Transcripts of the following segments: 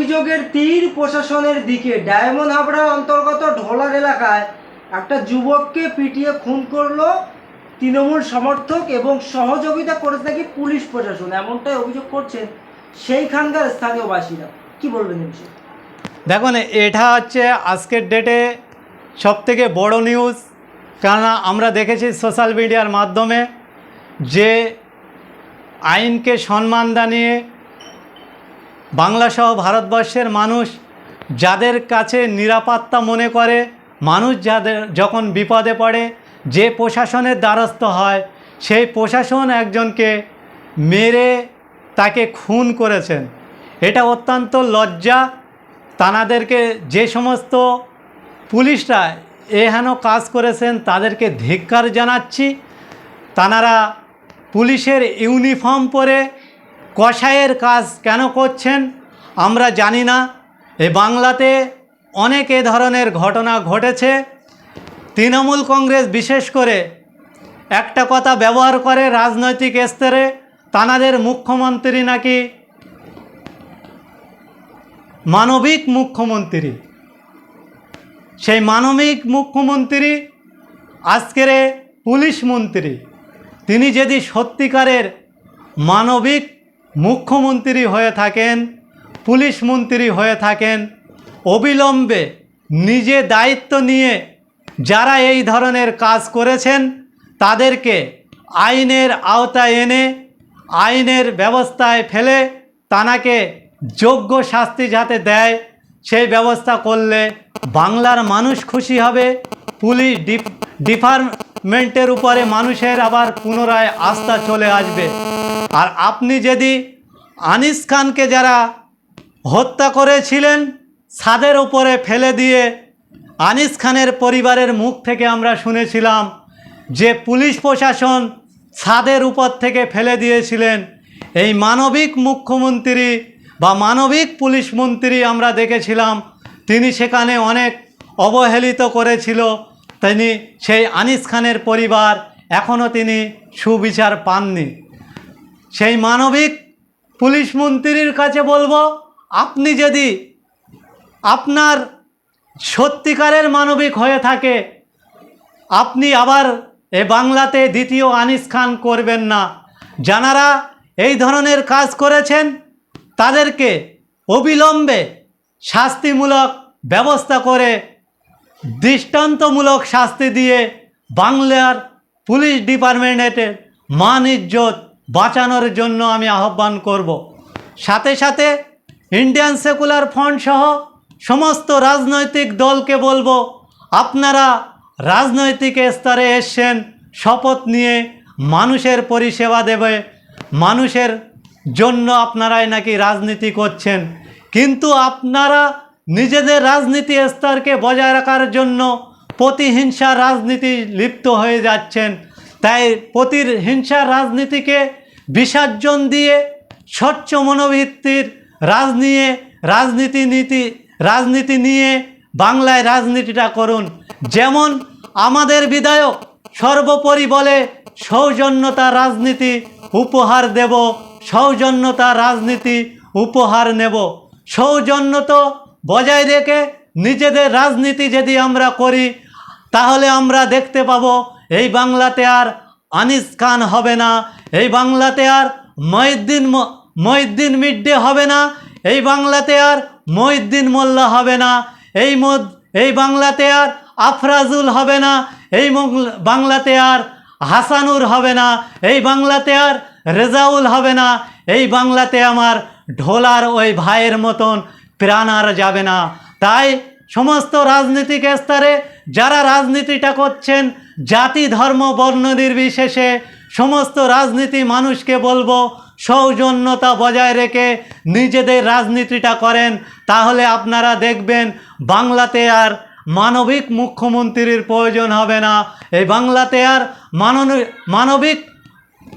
অভিযোগের তীর প্রশাসনের দিকে। ডায়মন্ড হাবড়ার অন্তর্গত ঢোলার এলাকায় একটা যুবককে পিটিয়ে খুন করল তৃণমূল সমর্থক এবং সহযোগিতা করেছে নাকি পুলিশ প্রশাসন। এমনটাই অভিযোগ করছেন সেইখানকার স্থানীয় বাসিন্দা কি বলবেন এই দেখুন, এটা হচ্ছে আজকের ডেটে সবথেকে বড় নিউজ কেননা আমরা দেখেছি সোশ্যাল মিডিয়ার মাধ্যমে যে আইনকে সম্মান জানিয়ে বাংলাসহ ভারতবর্ষের মানুষ যাদের কাছে নিরাপত্তা মনে করে, মানুষ যাদের যখন বিপদে পড়ে, যে প্রশাসনের দ্বারস্থ হয়, সেই প্রশাসন একজনকে মেরে তাকে খুন করেছেন। এটা অত্যন্ত লজ্জা। তানাদেরকে যে সমস্ত পুলিশরা এহেন কাজ করেছেন, তাদেরকে ধিক্কার জানাচ্ছি। তানারা পুলিশের ইউনিফর্ম পরে কষায়ের কাজ কেন করছেন? আমরা জানি না। এই বাংলাতে অনেক এ ধরনের ঘটনা ঘটেছে। তৃণমূল কংগ্রেস বিশেষ করে একটা কথা ব্যবহার করে রাজনৈতিক স্তরে, তানাদের মুখ্যমন্ত্রী নাকি মানবিক মুখ্যমন্ত্রী? সেই মানবিক মুখ্যমন্ত্রী আজকের পুলিশ মন্ত্রী। তিনি যদি সত্যিকারের মানবিক মুখ্যমন্ত্রী হয়ে থাকেন, পুলিশ মন্ত্রী হয়ে থাকেন, অবিলম্বে নিজে দায়িত্ব নিয়ে যারা এই ধরনের কাজ করেছেন, তাদেরকে আইনের আওতায় এনে, আইনের ব্যবস্থায় ফেলে তানাকে যোগ্য শাস্তি যাতে দেয়, সেই ব্যবস্থা করলে বাংলার মানুষ খুশি হবে, পুলিশ ডিপ ডিপার্টমেন্টের উপরে মানুষের আবার পুনরায় আস্থা চলে আসবে। আর আপনি যদি আনিস খানকে যারা হত্যা করেছিলেন ছাদের উপরে ফেলে দিয়ে আনিস খানের পরিবারের মুখ থেকে আমরা শুনেছিলাম যে পুলিশ প্রশাসন ছাদের উপর থেকে ফেলে দিয়েছিলেন। এই মানবিক মুখ্যমন্ত্রী বা মানবিক পুলিশ মন্ত্রী আমরা দেখেছিলাম, তিনি সেখানে অনেক অবহেলিত করেছিল। তিনি সেই আনিস খানের পরিবার এখনও তিনি সুবিচার পাননি। সেই মানবিক পুলিশ মন্ত্রীর কাছে বলব, আপনি যদি আপনার সত্যিকারের মানবিক হয়ে থাকে, আপনি আবার এ বাংলাতে দ্বিতীয় আনিস খান করবেন না। যারা এই ধরনের কাজ করেছেন, তাদেরকে অবিলম্বে শাস্তিমূলক ব্যবস্থা করে, দৃষ্টান্তমূলক শাস্তি দিয়ে বাংলার পুলিশ ডিপার্টমেন্টের মান ইজ্জত বাঁচানোর জন্য আমি আহ্বান করব। সাথে সাথে ইন্ডিয়ান সেকুলার ফ্রন্ট সহ সমস্ত রাজনৈতিক দলকে বলব, আপনারা রাজনৈতিক স্তরে এসছেন, শপথ নিয়ে মানুষের পরিষেবা দেবে, মানুষের জন্য আপনারাই নাকি রাজনীতি করছেন। কিন্তু আপনারা নিজেদের রাজনীতি স্তরকে বজায় রাখার জন্য প্রতিহিংসা রাজনীতি লিপ্ত হয়ে যাচ্ছেন। তাই প্রতিহিংসার রাজনীতিকে বিসর্জন দিয়ে স্বচ্ছ মনোভিত্তির রাজ নিয়ে, রাজনীতি নীতি, রাজনীতি নিয়ে বাংলায় রাজনীতিটা করুন। যেমন আমাদের বিধায়ক সর্বোপরি বলে, সৌজন্যতা রাজনীতি উপহার দেব, সৌজন্যতা রাজনীতি উপহার নেব। সৌজন্যতা বজায় রেখে নিজেদের রাজনীতি যদি আমরা করি, তাহলে আমরা দেখতে পাবো, এই বাংলাতে আর আনিস খান হবে না এই বাংলাতে আর মহিদ্দিন মহিদ্দিন মিড্ডে হবে না। এই বাংলাতে আর মহিদ্দিন মোল্লা হবে না। এই এই বাংলাতে আর আফরাজুল হবে না। এই বাংলাতে আর হাসানুর হবে না। এই বাংলাতে আর রেজাউল হবে না। এই বাংলাতে আমার ঢোলার ওই ভাইয়ের মতন প্রাণ আর যাবে না। তাই সমস্ত রাজনীতিক স্তরে যারা রাজনীতিটা করছেন, জাতি, ধর্ম, বর্ণ নির্বিশেষে সমস্ত রাজনীতি মানুষকে বলব, সৌজন্যতা বজায় রেখে নিজেদের রাজনীতিটা করেন। তাহলে আপনারা দেখবেন, বাংলাতে আর মানবিক মুখ্যমন্ত্রীর প্রয়োজন হবে না। এই বাংলাতে আর মানন- মানবিক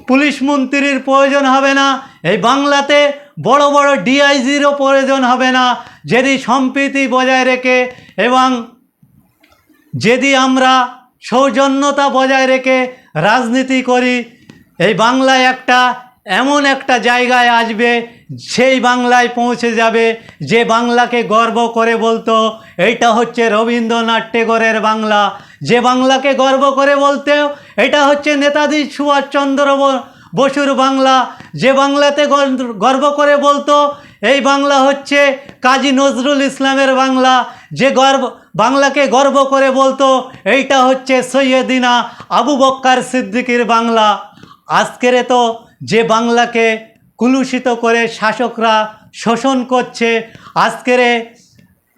পুলিশ মন্ত্রীর প্রয়োজন হবে না। এই বাংলাতে বড় বড় ডিআইজিরও প্রয়োজন হবে না। যদি সম্প্রীতি বজায় রেখে এবং যদি আমরা সৌজন্যতা বজায় রেখে রাজনীতি করি, এই বাংলায় একটা এমন একটা জায়গায় আসবে, সেই বাংলায় পৌঁছে যাবে, যে বাংলাকে গর্ব করে বলতো, এইটা হচ্ছে রবীন্দ্রনাথ টেগরের বাংলা। যে বাংলাকে গর্ব করে বলতেও এটা হচ্ছে নেতাজি সুভাষচন্দ্র বসুর বাংলা। যে বাংলাতে গর্ব- গর্ব করে বলতো, এই বাংলা হচ্ছে কাজী নজরুল ইসলামের বাংলা। যে গর্ব বাংলাকে গর্ব করে বলতো, এইটা হচ্ছে সৈয়দিনা আবু বক্কার সিদ্দিকির বাংলা। আজকের তো যে বাংলাকে কুলুষিত করে শাসকরা শোষণ করছে, আজকের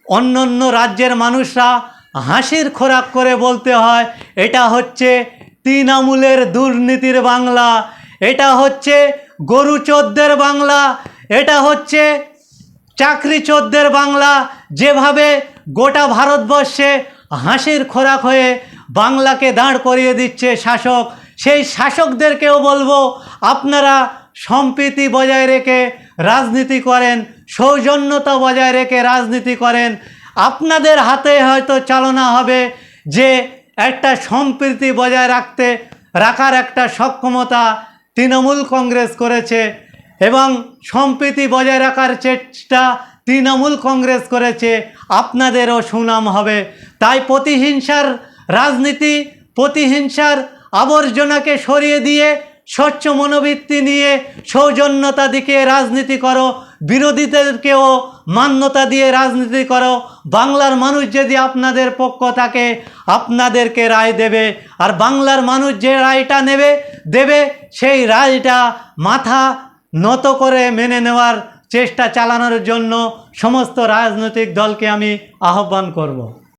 অন্য অন্য রাজ্যের মানুষরা হাসির খোরাক করে বলতে হয়, এটা হচ্ছে তিন আমূলের দুর্নীতির বাংলা। এটা হচ্ছে গরু চোদ্দের বাংলা। এটা হচ্ছে চাকরি চোদ্দের বাংলা। যেভাবে গোটা ভারতবর্ষে হাসির খোরাক হয়ে বাংলাকে দাঁড় করিয়ে দিচ্ছে শাসক। সেই শাসকদেরকেও বলব, আপনারা সম্প্রীতি বজায় রেখে রাজনীতি করেন, সৌজন্যতা বজায় রেখে রাজনীতি করেন। আপনাদের হাতে হয়তো চালনা হবে যে একটা সম্প্রীতি বজায় রাখতে, রাখার একটা সক্ষমতা তৃণমূল কংগ্রেস করেছে এবং সম্প্রীতি বজায় রাখার চেষ্টা তৃণমূল কংগ্রেস করেছে, আপনাদেরও সুনাম হবে। তাই প্রতিহিংসার রাজনীতি, প্রতিহিংসার আবর্জনাকে সরিয়ে দিয়ে, স্বচ্ছ মনোবৃত্তি নিয়ে সৌজন্যতা দিকে রাজনীতি করো, বিরোধীদেরকেও মান্যতা দিয়ে রাজনীতি করো। বাংলার মানুষ যদি আপনাদের পক্ষ থাকে, আপনাদেরকে রায় দেবে। আর বাংলার মানুষ যে রায়টা নেবে, দেবে সেই রায়টা মাথা নত করে মেনে নেওয়ার চেষ্টা চালানোর জন্য সমস্ত রাজনৈতিক দলকে আমি আহ্বান করব।